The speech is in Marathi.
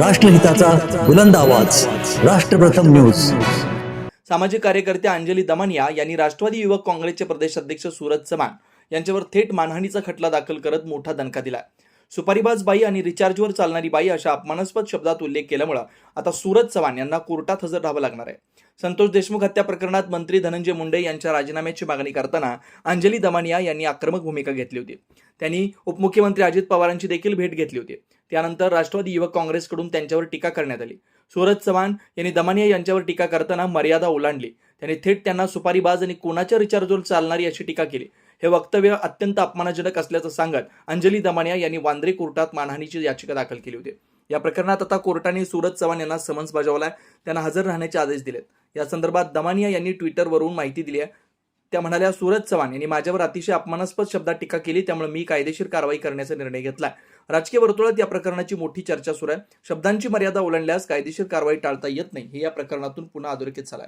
राष्ट्रहिताचा बुलंद आवाज. राष्ट्रप्रथम न्यूज. सामाजिक कार्यकर्ते अंजली दमानिया यांनी राष्ट्रवादी युवक काँग्रेसचे प्रदेश अध्यक्ष सूरज चव्हाण यांच्यावर थेट मानहानीचा खटला दाखल करत मोठा दणका दिला. सुपारीबाज बाई आणि रिचार्जवर चालणारी बाई अशा अपमानास्पद शब्दात उल्लेख केल्यामुळं आता सूरज चव्हाण यांना कोर्टात हजर राहावं लागणार आहे. संतोष देशमुख हत्या प्रकरणात मंत्री धनंजय मुंडे यांच्या राजीनाम्याची मागणी करताना अंजली दमानिया यांनी आक्रमक भूमिका घेतली होती. त्यांनी उपमुख्यमंत्री अजित पवारांची देखील भेट घेतली होती. त्यानंतर राष्ट्रवादी युवक काँग्रेसकडून त्यांच्यावर टीका करण्यात आली. सूरज चव्हाण यांनी दमानिया यांच्यावर टीका करताना मर्यादा ओलांडली. त्यांनी थेट त्यांना सुपारीबाज आणि कोणाच्या रिचार्जवर चालणारी अशी टीका केली. हे वक्तव्य अत्यंत अपमानजनक असल्याचं सांगत अंजली दमानिया यांनी वांद्रे कोर्टात मानहानीची याचिका दाखल केली होती. या प्रकरणात आता कोर्टाने सूरज चव्हाण यांना समन्स बजावलाय. त्यांना हजर राहण्याचे आदेश दिलेत. या संदर्भात दमानिया यांनी ट्विटरवरून माहिती दिली आहे. त्या म्हणाल्या सूरज चव्हाण यांनी माझ्यावर अतिशय अपमानास्पद शब्दात टीका केली त्यामुळे मी कायदेशीर कारवाई करण्याचा निर्णय घेतलाय राजकीय वर्तुळात या प्रकरणाची मोठी चर्चा सुरू आहे. शब्दांची मर्यादा ओलांडल्यास कायदेशीर कारवाई टाळता येत नाही. हे या प्रकरणातून पुन्हा अधोरेखित झालंय.